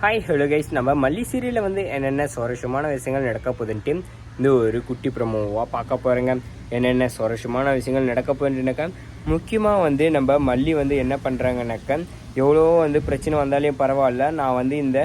Hi hello guys நம்ம மல்லி சீரியலில் வந்து என்னென்ன சுவாரஸ்யமான விஷயங்கள் நடக்க போகுதுன்ட்டு இந்த ஒரு குட்டி ப்ரமோவாக பார்க்க போகிறேங்க என்னென்ன சுவாரஸ்யமான விஷயங்கள் நடக்க போகுதுன்னாக்கா முக்கியமாக வந்து நம்ம மல்லி வந்து என்ன பண்ணுறாங்கனாக்கா எவ்வளோ வந்து பிரச்சனை வந்தாலையும் பரவாயில்ல. நான் வந்து இந்த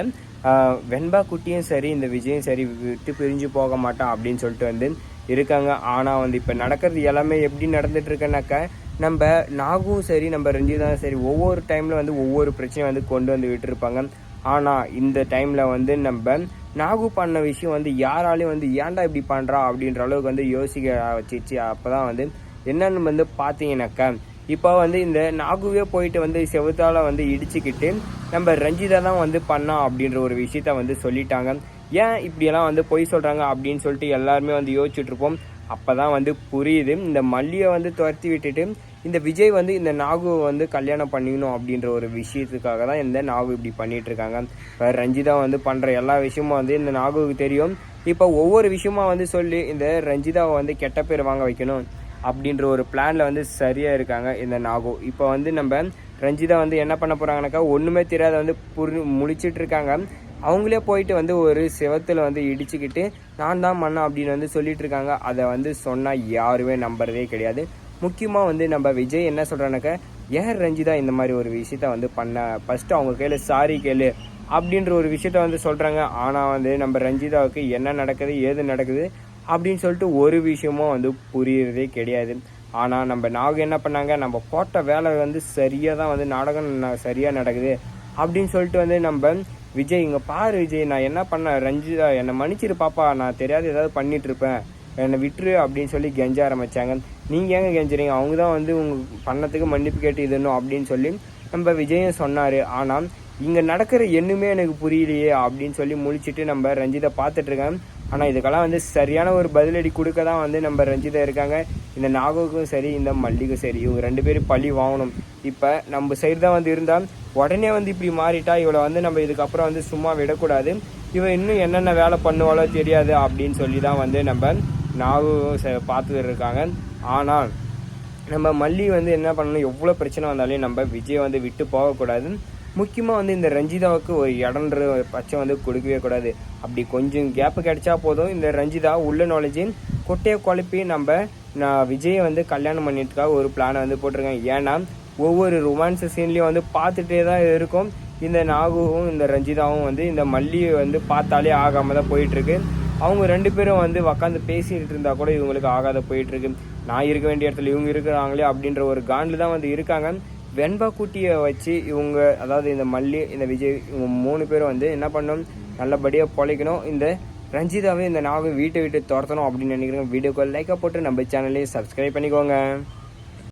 வெண்பா குட்டியும் சரி இந்த விஜயும் சரி விட்டு பிரிஞ்சு போக மாட்டான் அப்படின்னு சொல்லிட்டு வந்து இருக்காங்க. ஆனால் வந்து இப்போ நடக்கிறது எல்லாமே எப்படி நடந்துட்டுருக்கேனாக்கா நம்ம நாகும் சரி நம்ம ரஞ்சிதாவும் சரி ஒவ்வொரு டைமில் வந்து ஒவ்வொரு பிரச்சனையும் வந்து கொண்டு வந்து விட்டுருப்பாங்க. ஆனால் இந்த டைமில் வந்து நம்ம நாகு பண்ண விஷயம் வந்து யாராலையும் வந்து ஏன்டா இப்படி பண்ணுறா அப்படின்ற அளவுக்கு வந்து யோசிக்க வச்சிச்சு அப்போ தான் வந்து என்னென்னு வந்து பார்த்தீங்கன்னாக்கா இப்போ வந்து இந்த நாகுவே போயிட்டு வந்து செவுத்தால வந்து இடிச்சுக்கிட்டு நம்ம ரஞ்சிதா தான் வந்து பண்ணா அப்படின்ற ஒரு விஷயத்த வந்து சொல்லிட்டாங்க. ஏன் இப்படியெல்லாம் வந்து பொய் சொல்கிறாங்க அப்படின்னு சொல்லிட்டு எல்லாருமே வந்து யோசிச்சுட்ருப்போம் அப்போ தான் வந்து புரியுது. இந்த மல்லியை வந்து துரத்தி விட்டுட்டு இந்த விஜய் வந்து இந்த நாகுவை வந்து கல்யாணம் பண்ணிக்கணும் அப்படின்ற ஒரு விஷயத்துக்காக தான் இந்த நாகு இப்படி பண்ணிகிட்ருக்காங்க இருக்காங்க. ரஞ்சிதா வந்து பண்ணுற எல்லா விஷயமும் வந்து இந்த நாகுவுக்கு தெரியும். இப்போ ஒவ்வொரு விஷயமா வந்து சொல்லி இந்த ரஞ்சிதாவை வந்து கெட்ட பேர் வாங்க வைக்கணும் அப்படின்ற ஒரு பிளானில் வந்து சரியாக இருக்காங்க இந்த நாகு. இப்போ வந்து நம்ம ரஞ்சிதா வந்து என்ன பண்ண போகிறாங்கனாக்கா ஒன்றுமே தெரியாத வந்து புரி முழிச்சிட்டு இருக்காங்க. அவங்களே போயிட்டு வந்து ஒரு சிவத்தில் வந்து இடிச்சுக்கிட்டு நான் தான் மண்ணா அப்படின்னு வந்து சொல்லிட்டு இருக்காங்க அதை வந்து சொன்னால் யாருமே நம்புறதே கிடையாது. முக்கியமாக வந்து நம்ம விஜய் என்ன சொல்கிறானாக்கா ஏன் ரஞ்சிதா இந்த மாதிரி ஒரு விஷயத்த வந்து பண்ண? ஃபஸ்ட்டு அவங்க கையில் சாரி கேளு அப்படின்ற ஒரு விஷயத்த வந்து சொல்கிறாங்க ஆனால் வந்து நம்ம ரஞ்சிதாவுக்கு என்ன நடக்குது ஏது நடக்குது அப்படின்னு சொல்லிட்டு ஒரு விஷயமும் வந்து புரியறதே கிடையாது. ஆனால் நம்ம நாகு என்ன பண்ணாங்க நம்ம போட்ட வேலை வந்து சரியாக தான் வந்து நாடகம் சரியாக நடக்குது அப்படின்னு சொல்லிட்டு வந்து நம்ம விஜய் இங்கே பாரு விஜய் நான் என்ன பண்ண ரஞ்சிதா என்னை மன்னிச்சிரு பாப்பா நான் தெரியாத ஏதாவது பண்ணிகிட்ருப்பேன் இருப்பேன் என்னை விட்டுரு அப்படின்னு சொல்லி கெஞ்ச ஆரம்பிச்சாங்க. நீங்கள் ஏங்க கெஞ்சுறீங்க? அவங்க தான் வந்து உங்கள் பண்ணத்துக்கு மன்னிப்பு கேட்டு இதணும் அப்படின்னு சொல்லி நம்ம விஜயும் சொன்னார். ஆனால் இங்கே நடக்கிற எண்ணுமே எனக்கு புரியலையே அப்படின்னு சொல்லி முழிச்சிட்டு நம்ம ரஞ்சிதை பார்த்துட்ருக்கேன் ஆனால் இதுக்கெல்லாம் வந்து சரியான ஒரு பதிலடி கொடுக்க தான் வந்து நம்ம ரஞ்சிதா இருக்காங்க. இந்த நாகோக்கும் சரி இந்த மல்லிக்கும் சரி இவங்க ரெண்டு பேரும் பழி வாங்கணும். இப்போ நம்ம சைடு தான் வந்து இருந்தால் உடனே வந்து இப்படி மாறிட்டா இவளை வந்து நம்ம இதுக்கப்புறம் வந்து சும்மா விடக்கூடாது. இவன் இன்னும் என்னென்ன வேலை பண்ணுவாளோ தெரியாது அப்படின்னு சொல்லி தான் வந்து நம்ம நாகு ச- பார்த்துட்டு இருக்காங்க. ஆனால் நம்ம மல்லி வந்து என்ன பண்ணணும்? எவ்வளோ பிரச்சனை வந்தாலும் நம்ம விஜய் வந்து விட்டு போகக்கூடாது. முக்கியமாக வந்து இந்த ரஞ்சிதாவுக்கு ஒரு இடன்ற பச்சை வந்து கொடுக்கவே கூடாது. அப்படி கொஞ்சம் கேப்பு கிடைச்சா போதும். இந்த ரஞ்சிதா உள்ள நாலேஜின் கொட்டையை குழப்பி நம்ம நான் விஜயை வந்து கல்யாணம் பண்ணிட்டுக்காக ஒரு பிளானை வந்து போட்டிருக்கேன். ஏன்னா ஒவ்வொரு ரொமான்ஸ் சீன்லேயும் வந்து பார்த்துட்டே தான் இருக்கும். இந்த நாகுவும் இந்த ரஞ்சிதாவும் வந்து இந்த மல்லியை வந்து பார்த்தாலே ஆகாமல் தான் போயிட்டுருக்கு. அவங்க ரெண்டு பேரும் வந்து உக்காந்து பேசிகிட்டு இருந்தால் கூட இவங்களுக்கு ஆகாத போயிட்டுருக்கு. நான் இருக்க வேண்டிய இடத்துல இவங்க இருக்கிறாங்களே அப்படின்ற ஒரு காண்டில் தான் வந்து இருக்காங்க. வெண்பா கூட்டியை வச்சு இவங்க அதாவது இந்த மல்லி இந்த விஜய் இவங்க மூணு பேரும் வந்து என்ன பண்ணணும் நல்லபடியாக பொழைக்கணும். இந்த ரஞ்சிதாவே இந்த நாவை வீட்டை விட்டு துரத்தணும் அப்படின்னு நினைக்கிறேன் வீடியோக்கு லைக்காக போட்டு நம்ம சேனலையும் சப்ஸ்கிரைப் பண்ணிக்கோங்க.